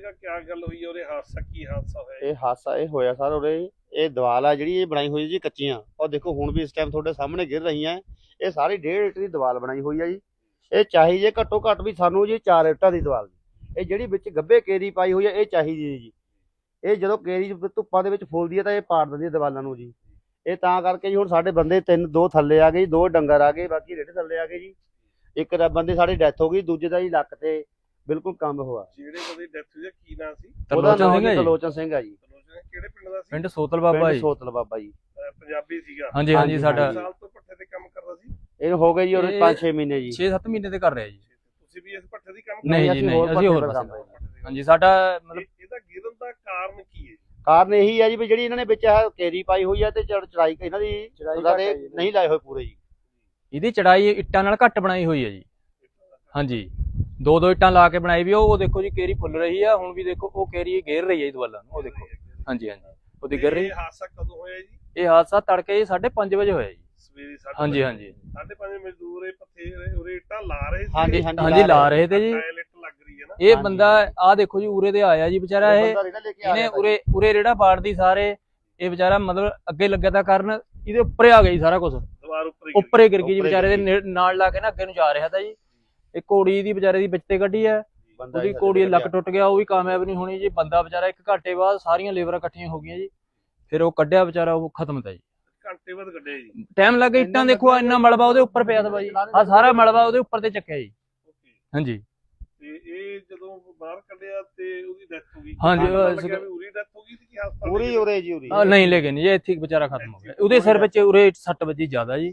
ਜਗ੍ਹਾ ਕਿਆ ਗੱਲ ਹੋਈ ਹੈ ਉਹਦੇ ਹਾਦਸਾ ਕੀ ਹਾਦਸਾ ਹੋਇਆ ਇਹ ਹਾਦਸਾ ਇਹ ਹੋਇਆ ਸਰ ਉਰੇ ਇਹ ਦੀਵਾਲ ਆ ਜਿਹੜੀ ਇਹ ਬਣਾਈ ਹੋਈ ਜੀ ਕੱਚੀਆਂ। ਉਹ ਦੇਖੋ ਹੁਣ ਵੀ ਇਸ ਟਾਈਮ ਤੁਹਾਡੇ ਸਾਹਮਣੇ ਗਿਰ ਰਹੀਆਂ। ਇਹ ਸਾਰੀ 1.5 ਲੀਟਰ ਦੀ ਦੀਵਾਲ ਬਣਾਈ ਹੋਈ ਆ ਜੀ। ਇਹ ਚਾਹੀਦੀ ਘੱਟੋ ਘੱਟ ਵੀ ਸਾਨੂੰ ਜੀ 4 ਇੱਟਾਂ ਦੀ ਦੀਵਾਲ ਇਹ ਜਿਹੜੀ ਵਿੱਚ ਗੱਬੇ ਕੇਰੀ ਪਾਈ ਹੋਈ ਆ ਇਹ ਚਾਹੀਦੀ ਜੀ। ਇਹ ਜਦੋਂ ਕੇਰੀ ਧੁੱਪਾਂ ਦੇ ਵਿੱਚ ਫੁੱਲਦੀ ਹੈ ਤਾਂ ਇਹ ਪਾੜ ਦਿੰਦੀ ਹੈ ਦੀਵਾਲਾਂ ਨੂੰ ਜੀ। ਇਹ ਤਾਂ ਕਰਕੇ ਜੀ ਹੁਣ ਸਾਡੇ ਬੰਦੇ ਤਿੰਨ ਦੋ ਥੱਲੇ ਆ ਗਏ ਜੀ, ਦੋ ਡੰਗਰ ਆ ਗਏ ਬਾਕੀ ਰੇੜੇ ਥੱਲੇ ਆ ਗਏ ਜੀ। ਇੱਕ ਦਾ ਬੰਦੇ ਸਾਡੀ ਡੈਥ ਹੋ ਗਈ ਦੂਜੇ ਦਾ ਜੀ ਲੱਕ ਤੇ ਬਿਲਕੁਲ ਕੰਮ ਹੋਇਆ ਜਿਹੜੇ ਬੰਦੇ ਡੈਥ ਹੋਈ ਆ, ਕੀ ਨਾਂ ਸੀ? ਉਹਦਾ ਤਰਲੋਚਨ ਨਾਮ ਸਿੰਘ ਹੈ ਜੀ। ਜੀ ਤਲੋਚਨ ਸਿੰਘ ਆ ਜੀ। ਤਲੋਚਨ ਕਿਹੜੇ ਪਿੰਡ ਦਾ ਸੀ? ਪਿੰਡ ਸੋਤਲ ਬਾਬਾ ਪਿੰਡ ਜੀ। ਸੋਤਲ ਬਾਬਾ ਜੀ। ਅਹ ਪੰਜਾਬੀ ਸੀਗਾ। ਹਾਂਜੀ ਹਾਂਜੀ, ਸਾਡਾ ਹਾਂਜੀ। ਸਾਲ ਤੋਂ ਭੱਠੇ ਤੇ ਕੰਮ ਕਰਦਾ ਸੀ? ਇਹਨੂੰ ਹੋ ਗਏ ਜੀ ਉਹਦੇ ਇਹ- 5-6 ਮਹੀਨੇ ਜੀ। 6-7 ਮਹੀਨੇ ਤੇ ਕਰ ਰਿਹਾ ਜੀ। ਤੁਸੀਂ ਵੀ ਇਸ ਭੱਠੇ ਦੀ ਕੰਮ ਨਹੀਂ ਜੀ ਨਹੀਂ ਅਸੀਂ ਹੋਰ ਪਾਸੇ ਦੇ ਹਾਂਜੀ ਸਾਡਾ ਮਤਲਬ ਇਹ- ਇਹਦਾ ਗਿਰਨ ਦਾ ਕਾਰਨ ਕੀ ਹੈ ਕਾਰਨ ਇਹੀ ਹੈ ਜੀ ਵੀ ਜਿਹੜੀ ਇਹਨਾਂ ਨੇ ਵਿੱਚ ਆਹ ਕੇਰੀ ਪਾਈ ਹੋਈ ਹੈ ਤੇ ਚੜ ਚੜਾਈ ਇਹਨਾਂ ਦੀ ਉਹਨਾਂ ਦੇ ਨਹੀਂ ਲਾਏ ਹੋਏ ਪੂਰੇ ਜੀ। ਇਹਦੀ ਚੜਾਈ ਇੱਟਾਂ ਨਾਲ ਘੱਟ ਬਣਾਈ ਹੋਈ ਹੈ ਜੀ। ਹਾਂਜੀ। ਦੋ ਦੋ ਇੱਟਾਂ ਲਾ ਕੇ ਬਣਾਈ ਵੀ ਉਹ ਦੇਖੋ ਜੀ ਕੇਰੀ ਫੁੱਲ ਰਹੀ ਆ ਹੁਣ ਵੀ ਦੇਖੋ ਉਹ ਕੇਰੀ ਘੇਰ ਰਹੀ ਹੈ ਇਸ ਵੱਲ ਨੂੰ ਉਹ ਦੇਖੋ। ਹਾਂਜੀ ਹਾਂਜੀ। ਉਹਦੀ ਗਿਰ ਰਹੀ ਇਹ ਹਾਦਸਾ ਕਦੋਂ ਹੋਇਆ ਜੀ? ਇਹ ਹਾਦਸਾ ਤੜਕੇ ਜੀ 5:30 ਵਜੇ ਹੋਇਆ ਜੀ। ਸਵੇਰੇ ਹਾਂਜੀ ਹਾਂਜੀ। ਸਾਢੇ ਪੰਜ ਮਜ਼ਦੂਰ ਇਹ ਪੱਥੇ ਉਰੇ ਇੱਟਾਂ ਲਾ ਰਹੇ ਸੀ ਹਾਂਜੀ, ਹਾਂਜੀ ਲਾ ਰਹੇ ਤੇ ਜੀ। ਇਹ ਹਾਂਜੀ। ਬੰਦਾ ਆਹ ਦੇਖੋ ਜੀ ਉਰੇ ਦੇ ਆਇਆ ਜੀ ਵਿਚਾਰਾ ਇਹ ਆ ਇਹਨੇ ਉਰੇ ਉਰੇ ਰੇੜਾ ਪਾੜਦੀ ਸਾਰੇ। ਇਹ ਵਿਚਾਰਾ ਮਤਲਬ ਅੱਗੇ ਲੱਗਿਆ ਤਾਂ ਕਾਰਨ ਇਹਦੇ ਉੱਪਰ ਆ ਗਈ ਸਾਰਾ ਕੁਝ ਦੀਵਾਰ ਉੱਪਰ ਹੀ ਉੱਪਰੇ ਗਿਰ ਗਈ ਜੀ ਵਿਚਾਰੇ ਦੇ ਗਿਰ ਨਾਲ ਲਾ ਕੇ ਨਾ ਅੱਗੇ ਨੂੰ ਜਾ ਰਿਹਾ ਤਾਂ ਜੀ। ਇਹ ਘੋੜੀ ਦੀ ਵਿਚਾਰੇ ਦੀ ਵਿੱਚ ਤੇ ਗੱਡੀ ਹੈ ਉਹਦੀ ਜੀ ਘੋੜੀ ਲੱਕ ਟੁੱਟ ਗਿਆ ਉਹ ਵੀ ਕਾਮਯਾਬ ਨਹੀਂ ਹੋਣੀ ਜੀ ਬੰਦਾ ਵਿਚਾਰਾ ਇੱਕ ਘੰਟੇ ਬਾਅਦ ਸਾਰੀਆਂ ਲੇਬਰਾਂ ਇਕੱਠੀਆਂ ਹੋ ਗਈਆਂ ਜੀ ਫਿਰ ਉਹ ਕੱਢਿਆ ਵਿਚਾਰਾ ਉਹ ਖਤਮ ਤਾ ਜੀ। ਘੰਟੇ ਬਾਅਦ ਕੱਢਿਆ ਜੀ। ਟਾਈਮ ਲੱਗ ਗਿਆ ਇੱਟਾਂ ਦੇਖੋ ਇੰਨਾ ਮਲਬਾ ਉਹਦੇ ਉੱਪਰ ਪਿਆ ਤਾ ਬਾਈ ਆ ਸਾਰਾ ਮਲਬਾ ਉਹਦੇ ਉੱਪਰ ਤੇ ਚੱਕਿਆ ਜੀ। ਹਾਂਜੀ। ਤੇ ਇਹ ਜਦੋਂ ਬਾਹਰ ਕੱਢਿਆ ਤੇ ਉਹਦੀ ਡੈਥ ਹੋ ਗਈ। ਹਾਂਜੀ, ਪਤਾ ਉਹ ਲੱਗਿਆ ਵੀ ਉਰੀ ਡੈਥ ਹੋ ਗਈ ਸੀ ਕਿ ਹਸਪਤਾਲ ਪੂਰੀ ਉਰੇ ਜੀ ਉਰੀ। ਨਹੀਂ ਲੈ ਗਏ ਨਹੀਂ ਜੀ ਇੱਥੇ ਵਿਚਾਰਾ ਖਤਮ ਹੋ ਗਿਆ। ਉਹਦੇ ਸਿਰ ਵਿੱਚ ਉਰੇ ਸੱਟ ਵੱਜੀ ਜ਼ਿਆਦਾ ਜੀ।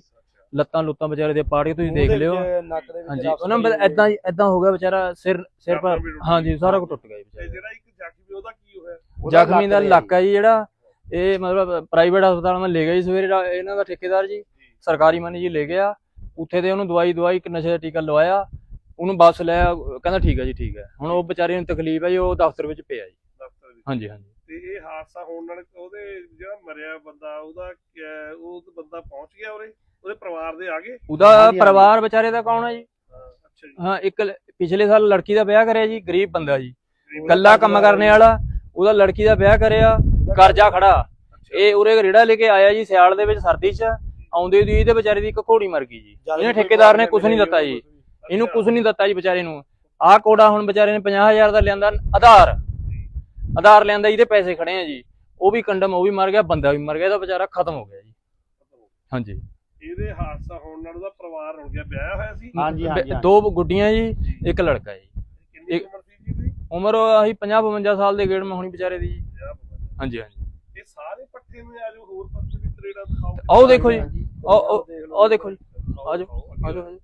ਲੱਤਾਂ ਲੁੱਤਾਂ ਵਿਚਾਰੇ ਦੇ ਪਾੜ ਕੇ ਤੁਸੀਂ ਦੇਖ ਲਿਓ। ਹਾਂਜੀ ਉਹਨਾਂ ਨੂੰ ਐਦਾਂ ਐਦਾਂ ਹੋ ਗਿਆ ਵਿਚਾਰਾ ਸਿਰ ਸਿਰ ਪਰ ਹਾਂਜੀ ਸਾਰਾ ਕੁਝ ਟੁੱਟ ਗਿਆ ਜੀ ਤੇ ਵਿਚਾਰੇ। ਜਿਹੜਾ ਇੱਕ ਜ਼ਖਮੀ ਉਹਦਾ ਕੀ ਹੋਇਆ? ਜ਼ਖਮੀ ਦਾ ਲੱਕ ਲੱਕ ਹੈ ਜੀ ਜਿਹੜਾ ਇਹ ਮਤਲਬ ਪ੍ਰਾਈਵੇਟ ਹਸਪਤਾਲ ਮੈਂ ਲੈ ਗਿਆ ਜੀ ਸਵੇਰੇ ਇਹਨਾਂ ਦਾ ਠੇਕੇਦਾਰ ਜੀ ਸਰਕਾਰੀ ਮਨੀ ਜੀ ਲੈ ਗਿਆ। ਉੱਥੇ ਦੇ ਉਹਨੂੰ ਦਵਾਈ ਦਵਾਈ ਇੱਕ ਨਸ਼ੇ ਦਾ ਟੀਕਾ ਲਵਾਇਆ। ਉਹਨੂੰ ਵਾਪਸ ਲੈ ਕਹਿੰਦਾ ਠੀਕ ਹੈ ਜੀ ਠੀਕ ਹੈ। ਹੁਣ ਉਹ ਵਿਚਾਰੇ ਨੂੰ ਤਕਲੀਫ ਹੈ ਜੀ ਉਹ ਦਫ਼ਤਰ ਵਿੱਚ ਪਿਆ ਜੀ। ਦਫ਼ਤਰ ਵਿੱਚ। ਹਾਂਜੀ ਹਾਂਜੀ। ਤੇ ਇਹ ਹਾਦਸਾ ਹੋਣ ਨਾਲ ਉਹਦੇ ਜਿਹੜਾ ਮਰਿਆ ਬੰਦਾ ਉਹਦਾ ਉਹ ਤਾਂ ਬੰਦਾ ਪਹੁੰਚ ਗਿਆ ਉਰੇ? ਉਹਦੇ ਪਰਿਵਾਰ ਦੇ ਆ ਗਏ? ਉਹਦਾ। ਪਰਿਵਾਰ ਵਿਚਾਰੇ ਦਾ ਕੌਣ ਹੈ ਜੀ? ਹਾਂ, ਅੱਛਾ ਜੀ। ਹਾਂ ਇੱਕ ਪਿਛਲੇ ਸਾਲ ਲੜਕੀ ਦਾ ਵਿਆਹ ਕਰਿਆ ਜੀ ਗਰੀਬ ਬੰਦਾ ਜੀ। ਕੱਲਾ ਕੰਮ ਕਰਨੇ ਵਾਲਾ ਉਹਦਾ ਲੜਕੀ ਦਾ ਵਿਆਹ ਕਰਿਆ ਕਰਜ਼ਾ ਖੜਾ। ਇਹ ਉਰੇ ਰੇੜਾ ਲੈ ਕੇ ਆਇਆ ਜੀ ਸਿਆਲ ਦੇ ਵਿੱਚ ਸਰਦੀ 'ਚ। ਆਉਂਦੇ ਦੀ ਇਹਦੇ ਵਿਚਾਰੇ ਦੀ ਇੱਕ ਘੋੜੀ ਮਰ ਗਈ ਜੀ। ਇਹਨੇ ਠੇਕੇਦਾਰ ਨੇ ਕੁਝ ਨਹੀਂ ਦਿੱਤਾ ਜੀ। ਇਹਨੂੰ ਕੁਝ ਨਹੀਂ ਦਿੱਤਾ ਜੀ ਵਿਚਾਰੇ ਨੂੰ। ਆਹ ਕੋੜਾ ਹੁਣ ਵਿਚਾਰੇ ਨੇ 50000 ਦਾ ਲਿਆਂਦਾ ਆਧਾਰ। ਆਧਾਰ ਲਿਆਂਦਾ ਇਹਦੇ ਪੈਸੇ ਖੜੇ ਆ ਜੀ। ਉਹ ਵੀ ਕੰਡਮ ਉਹ ਵੀ ਮਰ ਗਿਆ ਬੰਦਾ ਵੀ ਮਰ ਗਿਆ ਇਹਦਾ ਵਿਚਾਰਾ ਖਤਮ ਹੋ ਗਿਆ ਜੀ। ਹਾਂਜੀ। ਇਹਦੇ ਹਾਦਸਾ ਹੋਣ ਨਾਲ ਉਹਦਾ ਪਰਿਵਾਰ ਹੋ ਗਿਆ ਵਿਆਹ ਹੋਇਆ ਸੀ? ਹਾਂਜੀ ਹਾਂਜੀ ਹਾਂਜੀ। ਦੋ ਗੁੱਡੀਆਂ ਜੀ ਇੱਕ ਲੜਕਾ ਜੀ। ਕਿੰਨੀ ਇੱਕ- ਉਮਰ ਸੀ ਜੀ ਇਹਦੀ ਉਮਰ ਆਹੀ 50 52 ਸਾਲ ਦੇ ਗੇੜ ਮੈਂ ਹੋਣੀ ਵਿਚਾਰੇ ਦੀ ਜੀ। ਵਿਆਹ ਹੋਇਆ। ਹਾਂਜੀ ਹਾਂਜੀ। ਇਹ ਸਾਰੇ ਪੱਠੇ ਨੂੰ ਆਜੋ ਹੋਰ ਪਾਸੇ ਵੀ ਤਰੇੜਾ ਦਿਖਾਓ। ਆਓ ਦੇਖੋ ਜੀ। ਉਹ ਉਹ ਦੇਖੋ ਜੀ। ਆਜੋ ਆਜੋ। ਆਜੋ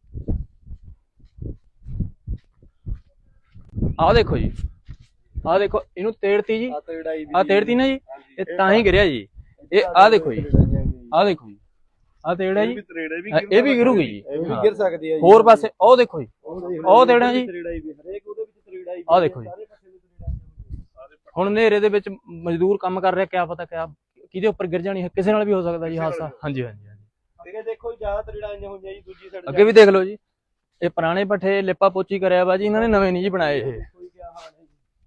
ਆਹ ਦੇਖੋ ਜੀ। ਆਹ ਦੇਖੋ ਇਹਨੂੰ ਤੇੜਤੀ ਜੀ। ਆਹ ਤੇੜਤੀ ਨਾ ਜੀ। ਇਹ ਤਾਂ ਹੀ ਗਿਰਿਆ ਜੀ। ਇਹ ਆਹ ਦੇਖੋ ਜੀ। ਆਹ ਦੇਖੋ ਜੀ। ਆਹ ਤੇੜਾ ਇਹ ਜੀ। ਵੀ ਤਰੇੜਾ ਵੀ ਹਾਂ, ਇਹ ਵੀ ਗਿਰੂਗੀ ਜੀ। ਇਹ ਵੀ। ਗਿਰ ਸਕਦੀ ਹੈ ਜੀ। ਹੋਰ ਪਾਸੇ ਉਹ ਦੇਖੋ ਜੀ। ਉਹ ਤੇੜਾ ਜੀ। ਹਰੇਕ ਉਹਦੇ ਵਿੱਚ ਤਰੇੜਾ ਹੀ ਆਹ ਦੇਖੋ ਜੀ। ਹੁਣ ਹਨੇਰੇ ਦੇ ਵਿੱਚ ਮਜ਼ਦੂਰ ਕੰਮ ਕਰ ਰਿਹਾ ਕਿਆ ਪਤਾ ਕਿਆ ਕਿਹਦੇ ਉੱਪਰ ਗਿਰ ਜਾਣੀ ਹੈ ਕਿਸੇ ਨਾਲ ਵੀ ਹੋ ਸਕਦਾ ਜੀ ਹਾਦਸਾ। ਹਾਂਜੀ ਹਾਂਜੀ ਹਾਂਜੀ। ਅੱਗੇ ਦੇਖੋ ਜੀ ਜ਼ਿਆਦਾ ਤਰੇੜਾ ਇੰਜ ਹੋਈਆਂ ਜੀ ਦੂਜੀ ਸਾਈਡ ਅੱਗੇ ਵੀ ਦੇਖ ਲਓ ਜੀ। ਇਹ ਪੁਰਾਣੇ ਪੱਠੇ ਲਿਪਾ ਪੋਚੀ ਕਰਿਆ ਵਾ ਜੀ ਇਹਨਾਂ ਨੇ ਨਵੇਂ ਨਹੀਂ ਜੀ ਬਣਾਏ ਇਹ।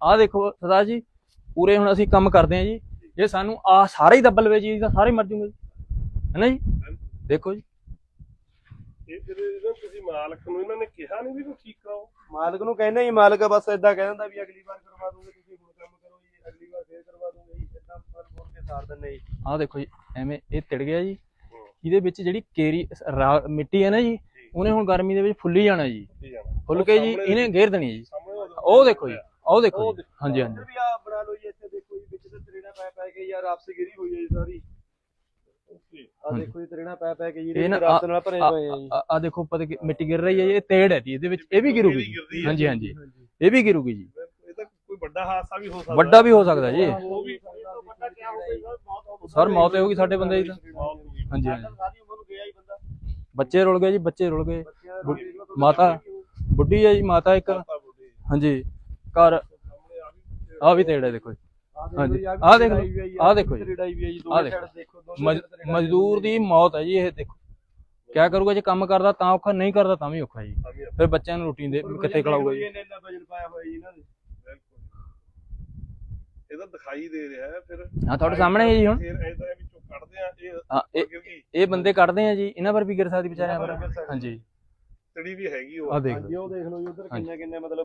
ਆਹ ਦੇਖੋ ਸਰਦਾਰ ਜੀ ਪੂਰੇ ਹੁਣ ਅਸੀਂ ਕੰਮ ਕਰਦੇ ਹਾਂ ਜੀ। ਜੇ ਸਾਨੂੰ ਆ ਸਾਰੇ ਹੀ ਦੱਬਲ ਵੇ ਜੀ ਤਾਂ ਸਾਰੇ ਮਰ ਜੂਗੇ ਜੀ। ਹੈਨਾ ਜੀ? ਦੇਖੋ ਜੀ। ਇਹ ਜਿਹੜੇ ਇਹਨਾਂ ਤੁਸੀਂ ਮਾਲਕ ਨੂੰ ਇਹਨਾਂ ਨੇ ਕਿਹਾ ਨਹੀਂ ਵੀ ਕੋਈ ਠੀਕ ਕਰਾਓ। ਮਾਲਕ ਨੂੰ ਕਹਿੰਦੇ ਹੀ ਮਾਲਕ ਬਸ ਇਦਾਂ ਕਹਿ ਦਿੰਦਾ ਵੀ ਅਗਲੀ ਵਾਰ ਕਰਵਾ ਦੂੰਗੇ ਤੁਸੀਂ ਹੁਣ ਕੰਮ ਕਰੋ ਜੀ ਅਗਲੀ ਵਾਰ ਫੇਰ ਕਰਵਾ ਦੂੰਗੇ ਜੀ ਇਦਾਂ ਬੋਲ ਬੋਲ ਕੇ ਸਾਰ ਦਿੰਦੇ ਜੀ। ਆਹ ਦੇਖੋ ਜੀ ਐਵੇਂ ਇਹ ਤਿੜ ਗਿਆ ਜੀ। ਇਹਦੇ ਵਿੱਚ ਜਿਹੜੀ ਕੇਰੀ ਰਾ- ਮਿੱਟੀ ਹੈ ਨਾ ਜੀ ਉਹਨੇ ਹੁਣ ਗਰਮੀ ਦੇ ਵਿੱਚ ਫੁੱਲੀ ਜਾਣਾ ਜੀ। ਠੀਕ ਫੁੱਲ ਕੇ ਜੀ ਇਹਨੇ ਘੇਰ ਦੇਣੀ ਹੈ ਜੀ। ਸਾਹਮਣੇ ਉਹ ਦੇਖੋ। ਜੀ ਉਹ ਦੇਖੋ ਜੀ। ਹਾਂਜੀ ਹਾਂਜੀ। ਵੀ ਆ ਬਣਾ ਲਓ ਜੀ ਇੱਥੇ ਦੇਖੋ ਜੀ ਵਿੱਚ ਤੇ ਤਰੇੜਾ ਪੈ ਪੈ ਕੇ ਯਾਰ ਆਪਸੇ ਗਿਰੀ ਹੋਈ ਹੈ ਜੀ ਸਾਰੀ। ਆ ਹਾਂਜੀ। ਦੇਖੋ ਜੀ ਤਰੇੜਾ ਪੈ ਪੈ ਕੇ ਜੀ ਇਹ ਨਾ ਇਹਦੇ ਰਾਤ ਨਾਲ ਭਰੇ ਹੋਏ ਆ ਜੀ। ਆ ਆ ਦੇਖੋ ਉੱਪਰ ਤੇ ਮਿੱਟੀ ਗਿਰ ਰਹੀ ਹੈ ਜੀ ਇਹ ਤੇੜ ਹੈ ਜੀ ਇਹਦੇ ਵਿੱਚ ਇਹ ਵੀ ਗਿਰੂਗੀ ਜੀ। ਗਿਰਦੀ ਹੈ। ਹਾਂਜੀ ਹਾਂਜੀ। ਇਹ ਵੀ ਗਿਰੂਗੀ ਜੀ। ਇਹ ਤਾਂ ਕੋਈ ਵੱਡਾ ਹਾਦਸਾ ਵੀ ਹੋ ਸਕਦਾ। ਵੱਡਾ ਵੀ ਹੋ ਸਕਦਾ ਜੀ। ਉਹ ਵੀ ਵੱਡਾ ਕੀ ਹੋਊਗਾ ਸਰ ਮੌਤ ਹੋਊਗੀ ਸਾਡੇ ਬੰਦੇ ਦੀ ਤਾਂ। ਹਾਂਜੀ ਹਾਂਜੀ। ਬੱਚੇ ਰੁਲ ਗਏ ਜੀ ਬੱਚੇ ਰੁਲ ਗਏ। ਮਾਤਾ ਬੁੱਢੀ ਹੈ ਜੀ ਮਾਤਾ ਇੱਕ। ਹਾਂਜੀ। ਘਰ ਆ ਵੀ ਤੇੜ ਹੈ ਦੇਖੋ ਜੀ। ਹਾਂਜੀ। ਆਹ ਦੇਖ ਲਓ। ਆਹ ਦੇਖੋ ਜੀ। ਹੈ ਆਹ ਦੇਖੋ। ਮਜ਼ਦੂਰ ਦੀ ਮੌਤ ਹੈ ਜੀ ਇਹ ਦੇਖੋ। ਕਿਆ ਕਰੂਗਾ ਜੇ ਕੰਮ ਕਰਦਾ ਤਾਂ ਔਖਾ ਨਹੀਂ ਕਰਦਾ ਤਾਂ ਵੀ ਔਖਾ ਜੀ। ਫਿਰ ਬੱਚਿਆਂ ਨੂੰ ਰੋਟੀ ਦੇ ਕਿੱਥੇ ਖਿਲਾਊਗਾ ਜੀ। ਇੰਨਾ ਇੰਨਾ ਵਜਨ ਪਾਇਆ ਹੋਇਆ ਜੀ ਇਹਨਾਂ ਨੇ ਇਹਦਾ ਦਿਖਾਈ ਦੇ ਰਿਹਾ ਹੈ ਫਿਰ ਹਾਂ ਤੁਹਾਡੇ ਸਾਹਮਣੇ ਹੈ ਜੀ ਹੁਣ। ਫਿਰ ਇਹਦਾ ਵਿੱਚੋਂ ਕੱਢਦੇ ਆ ਇਹ ਹਾਂ ਇਹ ਇਹ ਬੰਦੇ ਕੱਢਦੇ ਆ ਜੀ। ਇਹਨਾਂ ਪਰ ਵੀ ਗਿਰ ਸਕਦੀ ਵਿਚਾਰਿਆਂ ਪਰ। ਹਾਂਜੀ। ਤੜੀ ਵੀ ਹੈਗੀ ਉਹ। ਲਓ। ਉਹ ਦੇਖ ਲਓ ਜੀ ਉਧਰ ਕਿੰਨੇ- ਕਿੰਨੇ ਮਤਲਬ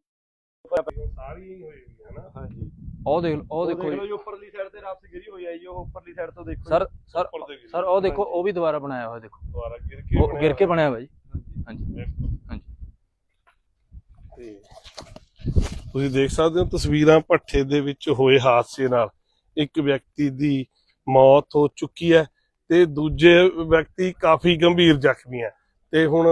ਸਾਰੀ ਹੀ ਹੋਏਗੀ ਹਨਾ ਹਾਂਜੀ। ਉਹ ਦੇਖ ਉਹ ਦੇਖੋ ਜੀ। ਜੀ ਉੱਪਰਲੀ ਸਾਈਡ ਤੇ ਰਾਪਸ ਗਿਰੀ ਹੋਈ ਹੈ ਜੀ ਉਹ ਉੱਪਰਲੀ ਸਾਈਡ ਤੋਂ ਦੇਖੋ ਸਰ ਸਰ ਉੱਪਰ ਸਰ ਉਹ ਦੇਖੋ ਉਹ ਵੀ ਦੁਬਾਰਾ ਬਣਾਇਆ ਹੋਇਆ ਦੇਖੋ। ਦੁਬਾਰਾ ਗਿਰ ਕੇ ਉਹ ਗਿਰ ਕੇ ਬਣਿਆ ਹੋਇਆ ਜੀ। ਹਾਂਜੀ। ਹਾਂਜੀ। ਤੇ ਤੁਸੀਂ ਦੇਖ ਸਕਦੇ ਹੋ ਤਸਵੀਰਾਂ ਭੱਠੇ ਦੇ ਵਿੱਚ ਹੋਏ ਹਾਦਸੇ ਨਾਲ ਇੱਕ ਵਿਅਕਤੀ ਦੀ ਮੌਤ ਹੋ ਚੁੱਕੀ ਹੈ ਤੇ ਦੂਜੇ ਵਿਅਕਤੀ ਕਾਫੀ ਗੰਭੀਰ ਜ਼ਖਮੀ ਹੈ। ਤੇ ਹੁਣ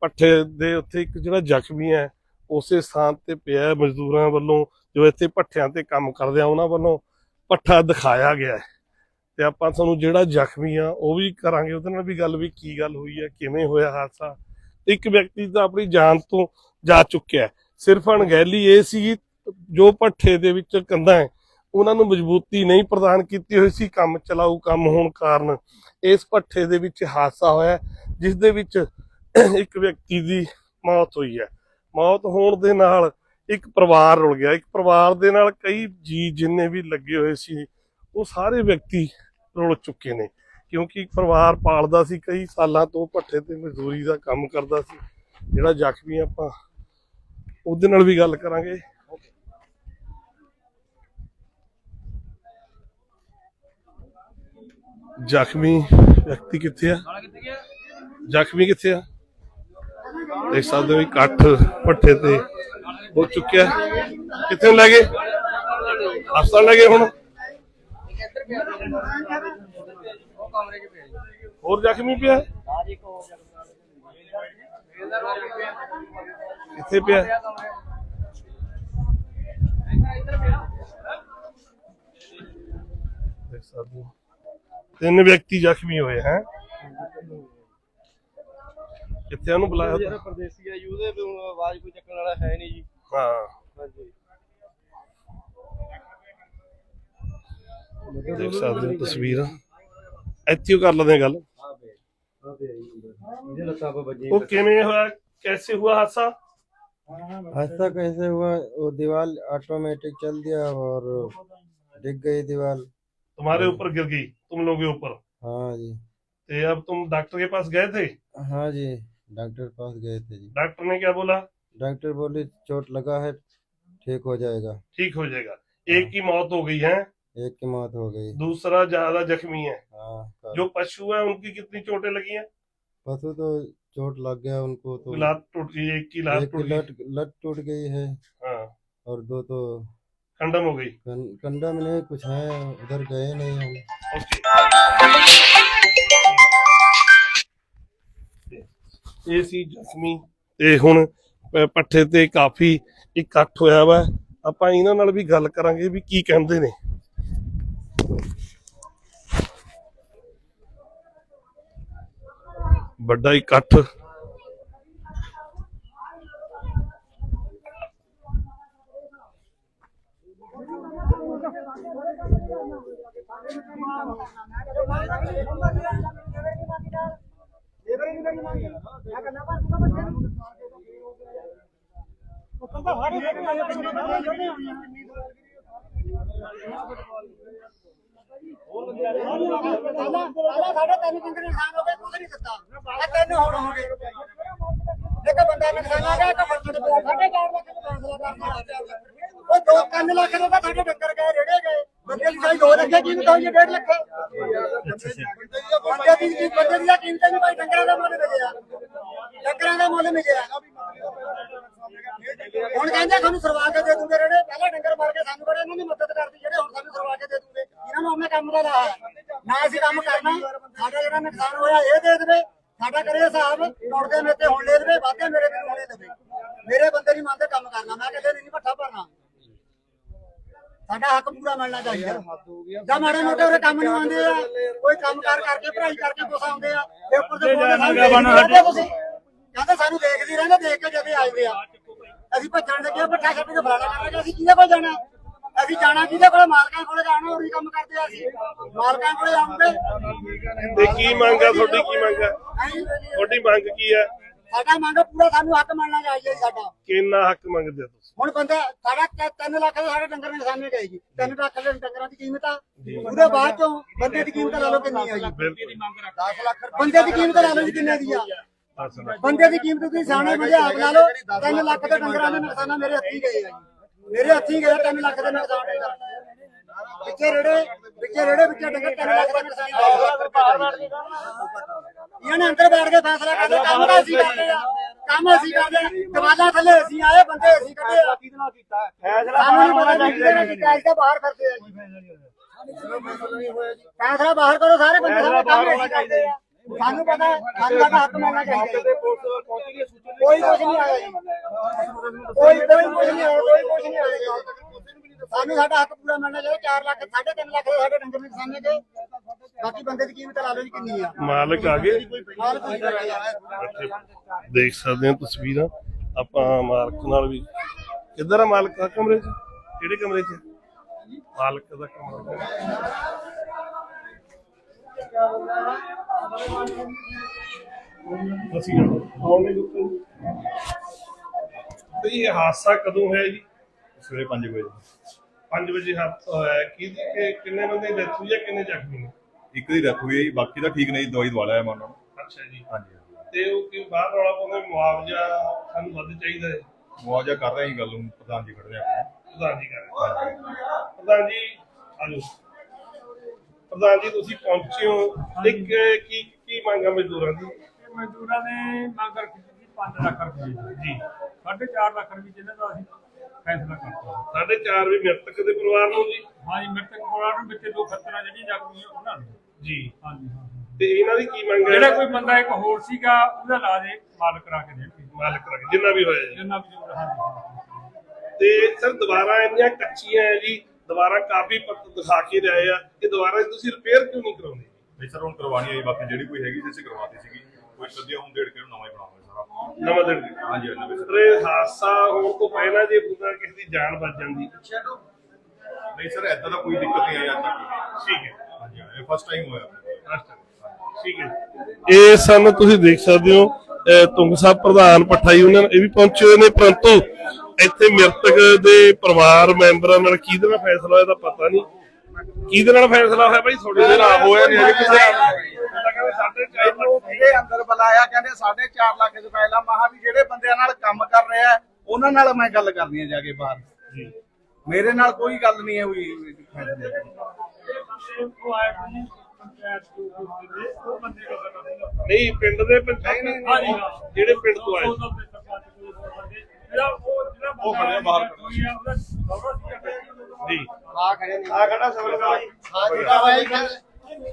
ਭੱਠੇ ਦੇ ਉੱਤੇ ਇੱਕ ਜਿਹੜਾ ਜ਼ਖਮੀ ਹੈ ਉਸੇ ਸਥਾਨ ਤੇ ਪਿਆ। ਮਜ਼ਦੂਰਾਂ ਵੱਲੋਂ ਜੋ ਇੱਥੇ ਭੱਠਿਆਂ ਤੇ ਕੰਮ ਕਰਦੇ ਆ ਉਹਨਾਂ ਵੱਲੋਂ ਭੱਠਾ ਦਿਖਾਇਆ ਗਿਆ ਹੈ। ਤੇ ਆਪਾਂ ਤੁਹਾਨੂੰ ਜਿਹੜਾ ਜ਼ਖਮੀ ਆ ਉਹ ਵੀ ਕਰਾਂਗੇ। ਉਹਦੇ ਨਾਲ ਵੀ ਗੱਲ ਵੀ ਕੀ ਗੱਲ ਹੋਈ ਹੈ ਕਿਵੇਂ ਹੋਇਆ ਹਾਦਸਾ? ਇੱਕ ਵਿਅਕਤੀ ਤਾਂ ਆਪਣੀ ਜਾਨ ਤੋਂ ਜਾ ਚੁੱਕਿਆ ਸਿਰਫ ਅਣਗਹਿਲੀ ਇਹ ਸੀ ਜੋ ਭੱਠੇ ਦੇ ਵਿੱਚ ਕੰਧਾਂ ਹੈ ਉਹਨਾਂ ਨੂੰ ਮਜ਼ਬੂਤੀ ਨਹੀਂ ਪ੍ਰਦਾਨ ਕੀਤੀ ਹੋਈ ਸੀ। ਕੰਮ ਚਲਾਊ ਕੰਮ ਹੋਣ ਕਾਰਨ ਇਸ ਭੱਠੇ ਦੇ ਵਿੱਚ ਹਾਦਸਾ ਹੋਇਆ ਹੈ, ਜਿਸ ਦੇ ਵਿੱਚ ਇੱਕ ਵਿਅਕਤੀ ਦੀ ਮੌਤ ਹੋਈ ਹੈ। ਮੌਤ ਹੋਣ ਦੇ ਨਾਲ ਇੱਕ ਪਰਿਵਾਰ ਰੁਲ ਗਿਆ, ਇੱਕ ਪਰਿਵਾਰ ਦੇ ਨਾਲ ਕਈ ਜੀ ਜਿੰਨੇ ਵੀ ਲੱਗੇ ਹੋਏ ਸੀ, ਉਹ ਸਾਰੇ ਵਿਅਕਤੀ ਰੁਲ ਚੁੱਕੇ ਨੇ, ਕਿਉਂਕਿ ਇੱਕ ਪਰਿਵਾਰ ਪਾਲਦਾ ਸੀ, ਕਈ ਸਾਲਾਂ ਤੋਂ ਭੱਠੇ ਤੇ ਮਜ਼ਦੂਰੀ ਦਾ ਕੰਮ ਕਰਦਾ ਸੀ, ਜਿਹੜਾ ਜ਼ਖਮੀ ਆਪਾਂ ਉਹਦੇ ਨਾਲ ਵੀ ਗੱਲ ਕਰਾਂਗੇ। ਜ਼ਖਮੀ ਵਿਅਕਤੀ ਕਿੱਥੇ ਆ? ਜ਼ਖਮੀ ਕਿੱਥੇ ਆ? ਦੇਖ ਸਕਦੇ ਹੋ ਇਕੱਠ ਭੱਠੇ ਤੇ ਹੋ ਚੁੱਕਿਆ ਕਿੱਥੇ ਲੈ ਗਏ? ਹਸਪਤਾਲ ਲੈ ਗਏ ਹੁਣ? ਹੋਰ ਜ਼ਖਮੀ ਪਿਆ ਕਿੱਥੇ ਪਿਆ ਤਿੰਨ ਵਿਅਕਤੀ ਜ਼ਖਮੀ ਹੋਏ ਹੈ। ਕਿੱਥੇ ਉਹਨੂੰ ਬੁਲਾਇਆ? ਜਿਹੜਾ ਪਰਦੇਸੀ ਹੈ ਜੀ ਆਵਾਜ਼ ਕੋਈ ਚੱਕਣ ਵਾਲਾ ਹੈ ਨਹੀਂ ਜੀ। ਹਾਂ ਹਾਂਜੀ ਦੇਖ ਸਕਦੇ ਹੋ ਤਸਵੀਰਾਂ ਇੱਥੇ ਹੀ ਕਰ ਲੈਂਦੇ ਹਾਂ ਗੱਲ ਇਹਦੇ ਲੱਤਾਂ ਪਾ ਵੱਜੀ ਉਹ ਕਿਵੇਂ ਹੋਇਆ कैसे हुआ हादसा हादसा कैसे हुआ वो दीवार ऑटोमेटिक चल दिया और डिग गई दीवार तुम्हारे ऊपर गिर गई तुम लोगों के ऊपर हाँ जी तो अब तुम डॉक्टर के पास गए थे हाँ जी डॉक्टर के पास गए थे जी डॉक्टर ने क्या बोला डॉक्टर बोले चोट लगा है ठीक हो जाएगा। ठीक हो जाएगा। हाँ। एक की मौत हो गई है। एक की मौत हो गई। दूसरा ज़्यादा जख्मी है। हाँ, हाँ। जो पशु है उनकी कितनी चोटें लगी हैं? पशु तो चोट लग गया उनको तो लात टूट गई एक की लात टूट लट लट टूट गई है। और दो तो कंडम हो गई। कंडम नहीं कुछ है उधर गए नहीं हम। ओके। ए सी जख्मी। ए हुन। ਪੱਠੇ ਤੇ ਕਾਫੀ ਇਕੱਠ ਹੋਇਆ ਵਾ। ਆਪਾਂ ਇਹਨਾਂ ਨਾਲ ਵੀ ਗੱਲ ਕਰਾਂਗੇ ਵੀ ਕੀ ਕਹਿੰਦੇ ਨੇ। ਵੱਡਾ ਇਕੱਠ। ਪਹਿਲਾਂ ਸਾਡੇ ਨਹੀਂ ਦਿੱਤਾ ਆ ਤਿੰਨ ਹੁਣ ਹੋ ਗਏ ਇੱਕ ਬੰਦਾ ਨੁਕਸਾਨ ਆ ਗਿਆ ਇੱਕ ਬੰਦੇ ਦੇ ਕੋਲ ਸਾਡੇ ਚਾਰ ਲੱਖ ਦਾ ਫੈਸਲਾ ਕਰਨਾ ਉਹ ਦੋ ਤਿੰਨ ਲੱਖ ਦੇ ਤਾਂ ਸਾਡੇ ਡੰਗਰ ਗਏ ਰੇੜੇ ਗਏ ਬੰਦੇ ਦੀ ਸਾਈ ਦੋ ਲੱਖੇ ਕੀਮਤ ਹੋਈ ਹੈ ਡੇਢ ਲੱਖ ਬੰਦੇ ਦੀ ਕੀ ਬੰਦੇ ਦੀ ਤਾਂ ਕੀਮਤ ਨਹੀਂ ਭਾਈ ਡੰਗਰਾਂ ਦਾ ਮੁੱਲ ਮਿਲਿਆ ਡੰਗਰਾਂ ਦਾ ਮੁੱਲ ਮਿਲਿਆ ਹੁਣ ਕਹਿੰਦੇ ਤੁਹਾਨੂੰ ਸਰਵਾ ਕੇ ਦੇ ਦੂੰਗੇ ਰੇੜੇ ਪਹਿਲਾਂ ਡੰਗਰ ਮਾਰ ਕੇ ਸਾਨੂੰ ਬੜੇ ਇਹਨਾਂ ਦੀ ਮਦਦ ਕਰਦੀ ਜਿਹੜੇ ਹੁਣ ਸਾਨੂੰ ਸਰਵਾ ਕੇ ਦੇ ਦੂੰਗੇ ਇਹਨਾਂ ਨੂੰ ਆਪਣੇ ਕੰਮ ਦਾ ਲਾ ਨਾ ਅਸੀਂ ਕੰਮ ਕਰਨਾ ਸਾਡਾ ਜਿਹੜਾ ਨੁਕਸਾਨ ਹੋਇਆ ਇਹ ਦੇ ਦੇਵੇ ਸਾਡਾ ਕਰੇ ਹਿਸਾਬ ਟੁੱਟਦੇ ਮੇਰੇ ਤੇ ਹੁਣ ਲੈ ਦੇਵੇ ਵਾਧੇ ਮੇਰੇ ਤੇ ਹੋਣੇ ਦੇਵੇ ਮੇਰੇ ਬੰਦੇ ਨਹੀਂ ਮੰਨਦੇ ਕੰਮ ਕਰਨਾ। ਮੈਂ ਕਿਤੇ ਨਹੀਂ ਭੱਠਾ ਭਰਨਾ। ਸਾਡਾ ਹੱਕ ਪੂਰਾ ਮਿਲਣਾ ਚਾਹੀਦਾ। ਜਾਂ ਮਾੜੇ ਮੋਟੇ ਉਰੇ ਕੰਮ ਨਹੀਂ ਆਉਂਦੇ ਆ ਕੋਈ ਕੰਮ ਕਾਰ ਕਰਕੇ ਪੜ੍ਹਾਈ ਕਰਕੇ ਕੁਛ ਆਉਂਦੇ ਆ ਤੇ ਉੱਪਰ ਤੇ ਬੋਲਦੇ ਤੁਸੀਂ। ਕਹਿੰਦੇ ਸਾਨੂੰ ਦੇਖਦੀ ਰਹਿੰਦੇ ਦੇਖ ਕੇ ਜਦੇ ਆਏ ਆ। ਅਸੀਂ ਭੱਜਣ ਦੇ ਗਿਆ ਪੱਠਾ ਛੱਡ ਕੇ ਫਲਾਣਾ ਕਰਾਂਗੇ ਅਸੀਂ ਕਿਹਦੇ ਕੋਲ ਜਾਣਾ? ਅਸੀਂ ਜਾਣਾ ਕਿਹਦੇ ਕੋਲ ਮਾਲਕਾਂ ਕੋਲੇ ਜਾਣਾ ਉਹੀ ਕੰਮ ਕਰਦੇ ਆ ਅਸੀਂ। ਮਾਲਕਾਂ ਕੋਲੇ ਆਉਂਦੇ। ਤੇ ਕੀ ਮੰਗ ਆ? ਤੁਹਾਡੀ ਕੀ ਮੰਗ ਆ? ਤੁਹਾਡੀ ਮੰਗ ਕੀ ਹੈ ਸਾਡਾ ਮੰਗ ਪੂਰਾ ਸਾਨੂੰ ਹੱਕ ਮਿਲਣਾ ਚਾਹੀਦਾ ਜੀ ਸਾਡਾ। ਕਿੰਨਾ ਹੱਕ ਮੰਗਦੇ ਹੋ ਤੁਸੀਂ? ਹੁਣ ਬੰਦਾ ਸਾਡਾ 3 ਲੱਖ ਦਾ ਸਾਡੇ ਡੰਗਰ ਨਿਸ਼ਾਨੇ ਗਏ ਜੀ। 3 ਲੱਖ ਦੇ ਡੰਗਰਾਂ ਦੀ ਕੀਮਤ ਆ। ਉਹਦੇ ਬਾਅਦ ਚੋਂ ਬੰਦੇ ਦੀ ਕੀਮਤ ਲਾ ਲਓ ਕਿੰਨੀ ਆ ਜੀ। ਬਿਲਕੁਲ। 10 ਲੱਖ ਬੰਦੇ ਦੀ ਕੀਮਤ ਲਾ ਲਓ ਜੀ ਕਿੰਨੇ ਦੀ ਆ। ਬੰਦੇ ਦੀ ਕੀਮਤ ਤੁਸੀਂ ਸਿਆਣੇ ਬੰਦੇ ਆਪ ਲਾ ਲਓ। 3 ਲੱਖ ਦੇ ਡੰਗਰਾਂ ਦੇ ਨੁਕਸਾਨਾਂ ਮੇਰੇ ਹੱਥੀ ਗਏ ਆ ਜੀ। ਮੇਰੇ ਹੱਥੀ ਗਏ 3 ਲੱਖ ਦੇ ਨੁਕਸਾਨ ਵਿੱਚੇ ਰੇੜੇ ਵਿੱਚੇ ਰੇੜੇ ਵਿੱਚੇ ਡੰਗਰ 3 ਲੱਖ ਦੇ ਨੁਕਸਾਨ ਇਹਨਾਂ ਨੇ ਅੰਦਰ ਬੈਠ ਕੇ ਫੈਸਲਾ ਕਰਦੇ ਕੰਮ ਤਾਂ ਅਸੀਂ ਕਰਦੇ ਆ। ਕੰਮ ਅਸੀਂ ਕਰਦੇ ਆ। ਦਵਾਲਾ ਥੱਲੇ ਅਸੀਂ ਆਏ ਬੰਦੇ ਅਸੀਂ ਕੱਢੇ ਆ। ਸਾਨੂੰ ਨਹੀਂ ਪਤਾ ਕਿਹਨੇ ਕੀਤਾ ਇਸ ਦਾ ਬਾਹਰ ਫਿਰਦੇ ਆ ਜੀ। ਫੈਸਲਾ ਬਾਹਰ ਕਰੋ ਸਾਰੇ ਬੰਦੇ ਸਾਰੇ ਕੰਮ ਅਸੀਂ ਕਰਦੇ ਆ। ਸਾਨੂੰ ਪਤਾ ਹੈ, ਸਾਨੂੰ ਸਾਡਾ ਹੱਕ ਮਿਲਣਾ ਚਾਹੀਦਾ ਜੀ। ਕੋਈ ਕੁਝ ਨਹੀਂ ਆਇਆ ਜੀ। ਕੋਈ ਕੋਈ ਕੁਝ ਨਹੀਂ ਆਇਆ ਕੋਈ ਕੁਝ ਨਹੀਂ ਆਇਆ ਜੀ। ਸਾਨੂੰ ਸਾਡਾ ਹੱਕ ਪੂਰਾ ਮਿਲਣਾ ਚਾਹੀਦਾ 4 ਲੱਖ 3.5 ਲੱਖ ਦੇ ਸਾਡੇ ਡੰਗਰ ਨੁਕਸਾਨੇ ਗਏ ਬਾਕੀ ਬੰਦੇ ਦੀ ਕੀਮਤ ਲਾ ਲਓ ਜੀ ਕਿੰਨੀ ਆ। ਮਾਲਕ ਆ ਗਏ। ਮਾਲ ਕੋਈ ਨਹੀਂ ਆ ਇੱਥੇ ਦੇਖ ਸਕਦੇ ਹੋ ਤਸਵੀਰਾਂ। ਆਪਾਂ ਮਾਲਕ ਨਾਲ ਵੀ ਕਿੱਧਰ ਆ ਮਾਲਕ ਦਾ ਕਮਰੇ 'ਚ? ਕਿਹੜੇ ਕਮਰੇ 'ਚ? ਮਾਲਕ ਦਾ ਕਮਰਾ। ਅਸੀਂ ਇਹ ਹਾਦਸਾ ਕਦੋਂ ਹੋਇਆ ਜੀ? ਸਵੇਰੇ 5 ਵਜੇ। 5 ਵਜੇ ਹਾਦਸਾ ਹੋਇਆ ਕੀ ਕਿੰਨੇ ਬੰਦੇ ਡੈਥ ਹੋਈ ਹੈ ਕਿੰਨੇ ਜ਼ਖਮੀ ਨੇ? ਇੱਕ ਦੀ ਡੈਥ ਹੋਈ ਹੈ ਬਾਕੀ ਤਾਂ ਠੀਕ ਨਹੀਂ ਦਵਾਈ ਦਵਾ ਲਿਆ ਮੈਂ ਉਹਨਾਂ ਨੂੰ। ਅੱਛਾ ਜੀ। ਹਾਂਜੀ। ਤੇ ਉਹ ਕਿ ਬਾਹਰ ਰੌਲਾ ਪਾਉਂਦੇ ਮੁਆਵਜ਼ਾ ਸਾਨੂੰ ਵੱਧ ਚਾਹੀਦਾ ਹੈ? ਮੁਆਵਜ਼ਾ ਕਰ ਰਹੇ ਸੀ ਗੱਲ ਨੂੰ। ਪ੍ਰਧਾਨ ਜੀ ਖੜਦੇ ਆ। ਪ੍ਰਧਾਨ ਜੀ ਕਰ ਪ੍ਰਧਾਨ ਜੀ ਆਜੋ ਪ੍ਰਧਾਨ ਜੀ ਤੁਸੀਂ ਪਹੁੰਚੇ ਹੋ ਤੇ ਕਿ- ਕੀ ਕੀ ਮੰਗਾ ਮਜ਼ਦੂਰਾਂ ਦੀ? ਮਜ਼ਦੂਰਾਂ ਨੇ ਮੰਗ ਰੱਖੀ ਸੀ 5 ਲੱਖ ਰੁਪਏ ਜੀ। 4.5 ਲੱਖ ਰੁਪਏ ਜਿਹਨਾਂ ਦਾ ਅਸੀਂ ਫੈਸਲਾ ਕਰਤਾ। ਸਾਢੇ ਚਾਰ ਵੀ ਮ੍ਰਿਤਕ ਦੇ ਪਰਿਵਾਰ ਨੂੰ ਜੀ? ਹਾਂਜੀ ਮ੍ਰਿਤਕ ਪਰਿਵਾਰ ਨੂੰ ਵਿੱਚ ਦੋ ਖੱਤਰਾਂ ਜਿਹੜੀਆਂ ਹੋਈਆਂ ਉਹਨਾਂ ਨੂੰ। ਜੀ। ਹਾਂਜੀ ਹਾਂ ਤੇ ਇਹਨਾਂ ਦੀ ਕੀ ਮੰਗ ਹੈ? ਜਿਹੜਾ ਕੋਈ ਬੰਦਾ ਇੱਕ ਹੋਰ ਸੀਗਾ ਉਹਦਾ ਇਲਾਜ ਇਹ ਮਾਲਕ ਕਰਾ ਕੇ ਦੇਣਗੇ। ਮਾਲਕ ਰੱਖ ਜਿੰਨਾ ਵੀ ਹੋਇਆ ਜੀ। ਜਿੰਨਾ ਵੀ ਜ਼ਰੂਰ ਹਾਂਜੀ। ਤੇ ਸਰ ਦੁਬਾਰਾ ਇੰਨੀਆਂ ਕੱਚੀਆਂ ਹੈ ਜੀ ਦੁਬਾਰਾ ਕਾਫੀ ਪੱਤ ਦਿਖਾ ਕੇ ਲਿਆਏ ਆ ਕਿ ਦੁਬਾਰਾ ਤੁਸੀਂ ਰਿਪੇਅਰ ਕਿਉਂ ਨਹੀਂ ਕਰਾਉਂਦੇ? ਨਹੀਂ ਸਰ ਹੁਣ ਕਰਵਾਣੀ ਜੀ, ਬਾਕੀ ਜਿਹੜੀ ਕੋਈ ਹੈਗੀ ਸੀ ਅਸੀਂ ਕਰਵਾਤੀ ਸੀਗੀ। ਕੋਈ ਸੱਦਿਆ ਹੁਣ ਡੇਢ ਕੇ ਨਵਾਂ ਹੀ ਬਣਾਵਾਂਗੇ ਸਾਰਾ। ਨਵਾਂ ਦਿਨ ਹਾਂਜੀ ਹਾਂਜੀ ਨਵੇਂ ਸਰ। ਹਾਦਸਾ ਹੋਣ ਤੋਂ ਪਹਿਲਾਂ ਜੇ ਬੰਦਾ ਕਿਸੇ ਦੀ ਜਾਨ ਬਚ ਜਾਂਦੀ। ਨਹੀਂ ਸਰ ਐਦਾਂ ਦਾ ਕੋਈ ਦਿੱਕਤ ਨਹੀਂ ਆਈ ਅੱਜ ਤੱਕ। ਠੀਕ ਹੈ। ਹਾਂਜੀ ਇਹ ਫਸਟ ਟਾਈਮ ਹੋਇਆ। ਕੋਲ। ਠੀਕ ਹੈ ਇਹ ਸਨ ਤੁਸੀਂ ਦੇਖ ਸਕਦੇ ਹੋ ਤੁੰਗ ਸਾਹਿਬ ਪ੍ਰਧਾਨ ਪਠਾ ਯੂਨੀਅਨ ਇਹ ਵੀ ਪਹੁੰਚੇ ਹੋਏ ਨੇ ਪਰੰਤੂ ਇੱਥੇ ਮ੍ਰਿਤਕ ਦੇ ਪਰਿਵਾਰ ਮੈਂਬਰਾਂ ਨਾਲ ਕਿਹਦੇ ਨਾਲ ਫੈਸਲਾ ਹੋਇਆ ਤਾਂ ਪਤਾ ਨਹੀਂ। ਕਿਹਦੇ ਨਾਲ ਫੈਸਲਾ ਹੋਇਆ ਭਾਈ? ਤੁਹਾਡੇ ਨਾਲ ਹੋਇਆ ਨਹੀਂ ਹਜੇ ਕਿਸੇ ਨਾਲ? ਸਾਡੇ ਚਾਰ ਲੱਖ ਜਿਹੜੇ ਅੰਦਰ ਬੁਲਾਇਆ ਕਹਿੰਦੇ 4.5 ਲੱਖ ਰੁਪਏ ਲਾ ਮਹਾ ਵੀ ਜਿਹੜੇ ਬੰਦਿਆਂ ਨਾਲ ਕੰਮ ਕਰ ਰਿਹਾ ਉਹਨਾਂ ਨਾਲ ਮੈਂ ਗੱਲ ਕਰਨੀ ਹੈ ਜਾ ਕੇ ਬਾਹਰ। ਜੀ। ਮੇਰੇ ਨਾਲ ਕੋਈ ਗੱਲ ਨਹੀਂ ਹੈ ਹੋਈ ਦਾ। ਨਹੀਂ ਨਹੀਂ ਪਿੰਡ ਦੇ ਪੰਚਾਇਤ ਜਿਹੜੇ ਪਿੰਡ ਤੋਂ ਆਏ। ਉਹ ਖੜਿਆ ਬਾਹਰ। ਆ, ਜੀ। ਆ ਖੜੇ ਨੇ। ਆ ਖੜਾ ਸਵਰ ਹਾਂ ਜਿਹੜਾ ਬਾਈ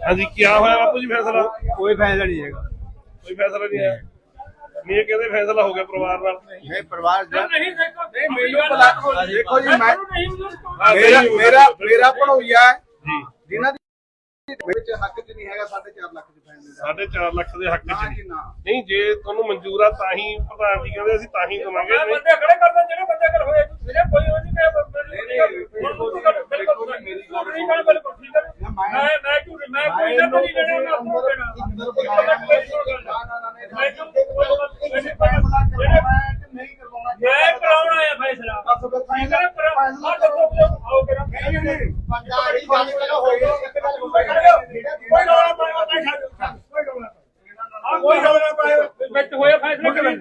ਹਾਂਜੀ ਕੀ ਹੋਇਆ ਬਾਪੂ ਜੀ ਫੈਸਲਾ? ਕੋਈ ਫਾਇਦਾ ਨਹੀਂ ਹੈਗਾ। ਕੋਈ ਫੈਸਲਾ ਨਹੀਂ ਆਇਆ? ਨਹੀਂ ਇਹ ਕਹਿੰਦੇ ਫੈਸਲਾ ਹੋ ਗਿਆ ਪਰਿਵਾਰ ਨਾਲ। ਇਹ ਪਰਿਵਾਰ ਨਹੀਂ ਨਹੀਂ ਦੇਖੋ ਨਹੀਂ, ਮੈਨੂੰ ਪਤਾ- ਦੇਖੋ ਜੀ, ਮੈਂ- ਨਹੀਂ ਹਾਂ, ਮੇਰਾ ਨਹੀਂ, ਮੇਰਾ ਮੇਰਾ ਭਣੋਈਆ ਹੈ, ਜੀ। ਜਿਨ੍ਹਾਂ ਦੀ ਵਿੱਚ ਹੱਕ ਚ ਨਹੀਂ ਹੈਗਾ 4.5 ਲੱਖ ਦੇ ਫਾਇਦੇ ਦਾ ਸਾਢੇ ਚਾਰ ਲੱਖ ਦੇ ਹੱਕ ਨਾ ਚ ਜੀ ਨਹੀਂ ਨਾ। ਨਹੀਂ ਜੇ ਤੁਹਾਨੂੰ ਮਨਜ਼ੂਰ ਆ ਤਾਂ ਹੀ ਪ੍ਰਧਾਨ ਜੀ ਕਹਿੰਦੇ ਅਸੀਂ ਤਾਂ ਹੀ ਦਵਾਂਗੇ। ਨਹੀਂ ਬੰਦੇ ਖੜੇ ਕਰਦਾ ਜਿਹੜੇ ਬੰਦੇ ਕਰ ਹੋਏ ਮੇਰੇ ਕੋਈ ਉਹ ਨਹੀਂ ਕਿ ਨਹੀਂ, ਨਹੀਂ, ਬਿਲਕੁਲ ਬਿਲਕੁਲ ਨਹੀਂ ਕਰ ਬਿਲਕੁਲ ਠੀਕ ਹੈ। ਮੈਂ ਮੈਂ ਝੂਠ ਮੈਂ ਕੋਈ ਨਾ ਨਹੀਂ ਲੈਣਾ ਮੈਂ ਆਪਣਾ ਦੇਣਾ ਅੰਦਰ ਬੁਲਾਇਆ ਨਾ ਨਾ ਨਾ ਨਹੀਂ ਮੈਂ ਜੋ ਕੋਈ ਤੁਸੀਂ ਫੈਸਲਾ ਕਰਵਾਉਣਾ ਹੈ ਕਿ ਨਹੀਂ ਕਰਵਾਉਣਾ ਮੈਂ ਕਰਾਉਣਾ ਹੈ ਫੈਸਲਾ ਮੈਂ ਕਰਾਂ ਪਰ ਆਓ। ਕਰਾਂ ਨਹੀਂ ਨਹੀਂ ਪੰਜਾਬੀ ਗੱਲ ਪਹਿਲਾਂ ਹੋਈ ਇੱਕ ਗੱਲ ਕੋਈ ਰੌਲਾ ਪਾਇਆ ਮੈਂ ਛੱਡ ਕੋਈ ਰੌਲਾ ਆ ਕੋਈ ਰੌਲਾ ਪਾਇਆ ਵਿੱਚ ਹੋਇਆ ਫੈਸਲਾ ਕਰਾਂ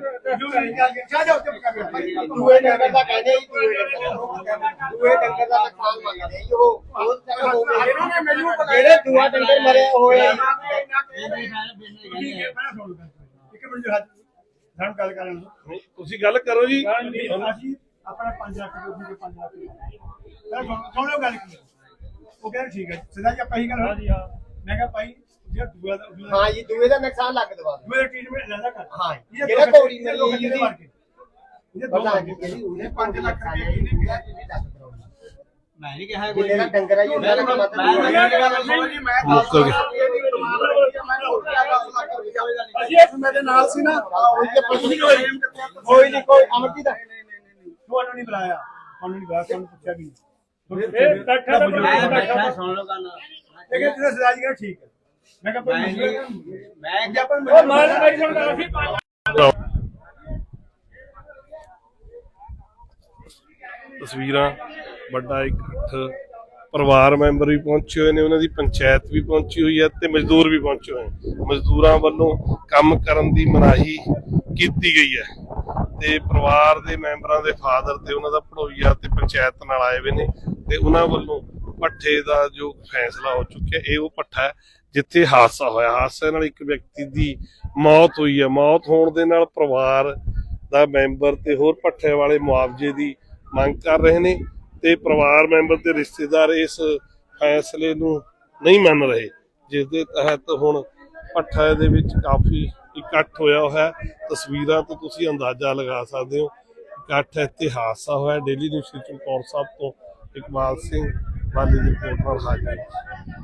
ਦੂਏ ਡੰਗਰ ਦਾ ਕਹਿੰਦੇ ਹੀ ਦੂਏ ਡੰਗਰ ਦਾ ਨੁਕਸਾਨ ਮੰਗਦੇ ਜੀ। ਉਹ ਉਹ ਤੱਕ ਹੋ ਗਏ ਜਿਹੜੇ ਦੂਆ ਡੰਗਰ ਮਰੇ ਹੋਏ ਇੱਕ ਮਿੰਟ ਹੱਥ ਸਾਨੂੰ ਗੱਲ ਕਰਨ ਨਹੀਂ, ਤੁਸੀਂ ਗੱਲ ਕਰੋ ਜੀ ਅਸੀਂ ਆਪਣਾ 5 ਲੱਖ ਦੇ। 5 ਲੱਖ ਸੁਣੋ ਗੱਲ ਕੀ ਉਹ ਕਹਿੰਦਾ ਠੀਕ ਹੈ ਸਿੱਧਾ ਜੀ ਆਪਾਂ ਹੀ ਗੱਲ ਹਾਂਜੀ ਹਾਂ। ਮੈਂ ਕਿਹਾ ਭਾਈ ਜੇ ਦੂਆ ਦਾ ਦੂਆ ਹਾਂ ਜੀ ਦੂਏ ਦਾ ਨੁਕਸਾਨ ਲੱਗ ਦਵਾ। ਦਿਓ। ਮੇਰੇ ਟ੍ਰੀਟਮੈਂਟ ਜ਼ਿਆਦਾ ਕਰ। ਹਾਂ ਇਹਦੇ ਜਿਹੜਾ ਦੋ ਘੋੜੀ ਇਹਦੇ ਦੋ ਮਿਲੀ ਜੀ ਮਾਰ ਕੇ। ਇਹਦੇ ਦੋ ਪ੍ਰਧਾਨ ਜੀ ਮਾਰ ਕੇ। ਕਹਿੰਦੀ ਉਹਨੇ 5 ਲੱਖ ਰੁਪਏ ਇਹਨੇ ਕਿਹਾ ਮੈਂ ਨਹੀਂ ਕਿਹਾ ਜਿੰਨੇ ਦਾ ਡੰਗਰ ਆ ਜੀ ਉਹਨਾਂ ਦਾ ਮਤਲਬ ਮੈਂ ਗੱਲ ਸੁਣੋ ਜੀ ਮੈਂ ਮੁੱਕ ਗਏ। ਮੈਂ ਹੋਰ ਕਿਆ 10 ਲੱਖ ਰੁਪਏ ਅਸੀਂ ਇਸ ਮੇਰੇ ਨਾਲ ਸੀ ਨਾ। ਉਹੀ ਤੇ ਪੁੱਛ ਕੋਈ ਕੋਈ ਨਹੀਂ। ਕੋਈ ਅਮਰਜੀਤ ਤੁਹਾਨੂੰ ਨਹੀਂ ਬੁਲਾਇਆ। ਤੁਹਾਨੂੰ ਨਹੀਂ ਬੁਲਾਇਆ ਤੁਹਾਨੂੰ ਪੁੱਛਿਆ ਵੀ ਨਹੀਂ। ਤਸਵੀਰਾਂ ਵੱਡਾ ਇਕੱਠ ਪਰਿਵਾਰ ਮੈਂਬਰ ਵੀ ਪਹੁੰਚੇ ਹੋਏ ਨੇ ਉਹਨਾਂ ਦੀ ਪੰਚਾਇਤ ਵੀ ਪਹੁੰਚੀ ਹੋਈ ਹੈ ਤੇ ਮਜ਼ਦੂਰ ਵੀ ਪਹੁੰਚੇ ਹੋਏ ਮਜ਼ਦੂਰਾਂ ਵੱਲੋਂ ਕੰਮ ਕਰਨ ਦੀ ਮਨਾਹੀ ਕੀਤੀ ਗਈ ਹੈ। ਤੇ ਪਰਿਵਾਰ ਦੇ ਮੈਂਬਰਾਂ ਦੇ ਫਾਦਰ ਤੇ ਉਹਨਾਂ ਦਾ ਭੜੋਈਆ ਤੇ ਪੰਚਾਇਤ ਨਾਲ ਆਏ ਹੋਏ ਨੇ ਤੇ ਉਹਨਾਂ ਵੱਲੋਂ ਪੱਠੇ ਦਾ ਜੋ ਫੈਸਲਾ ਹੋ ਚੁੱਕਿਆ, ਇਹ ਉਹ ਪੱਠਾ ਹੈ ਜਿੱਥੇ ਹਾਦਸਾ ਹੋਇਆ। ਹਾਦਸੇ ਨਾਲ ਇੱਕ ਵਿਅਕਤੀ ਦੀ ਮੌਤ ਹੋਈ ਹੈ। ਮੌਤ ਹੋਣ ਦੇ ਨਾਲ ਪਰਿਵਾਰ ਦਾ ਮੈਂਬਰ ਤੇ ਹੋਰ ਪੱਠੇ ਵਾਲੇ ਮੁਆਵਜ਼ੇ ਦੀ ਮੰਗ ਕਰ ਰਹੇ ਨੇ ਤੇ ਪਰਿਵਾਰ ਮੈਂਬਰ ਤੇ ਰਿਸ਼ਤੇਦਾਰ ਇਸ ਫੈਸਲੇ ਨੂੰ ਨਹੀਂ ਮੰਨ ਰਹੇ, ਜਿਸ ਦੇ ਤਹਿਤ ਹੁਣ ਪੱਠਾ ਦੇ ਵਿੱਚ ਕਾਫੀ ਇਕੱਠ ਹੋਇਆ ਹੋਇਆ ਤਸਵੀਰਾਂ ਤੋਂ ਤੁਸੀਂ ਅੰਦਾਜ਼ਾ ਲਗਾ ਸਕਦੇ ਹੋ ਇਕੱਠ ਇੱਥੇ ਹਾਦਸਾ ਹੋਇਆ। ਡੇਲੀ ਨਿਊਜ਼ ਚਮਕੌਰ ਸਾਹਿਬ ਤੋਂ ਇਕਬਾਲ ਸਿੰਘ ਵਾਲੀ ਦੀ ਰਿਪੋਰਟ ਨਾਲ ਹਾਜ਼ਰ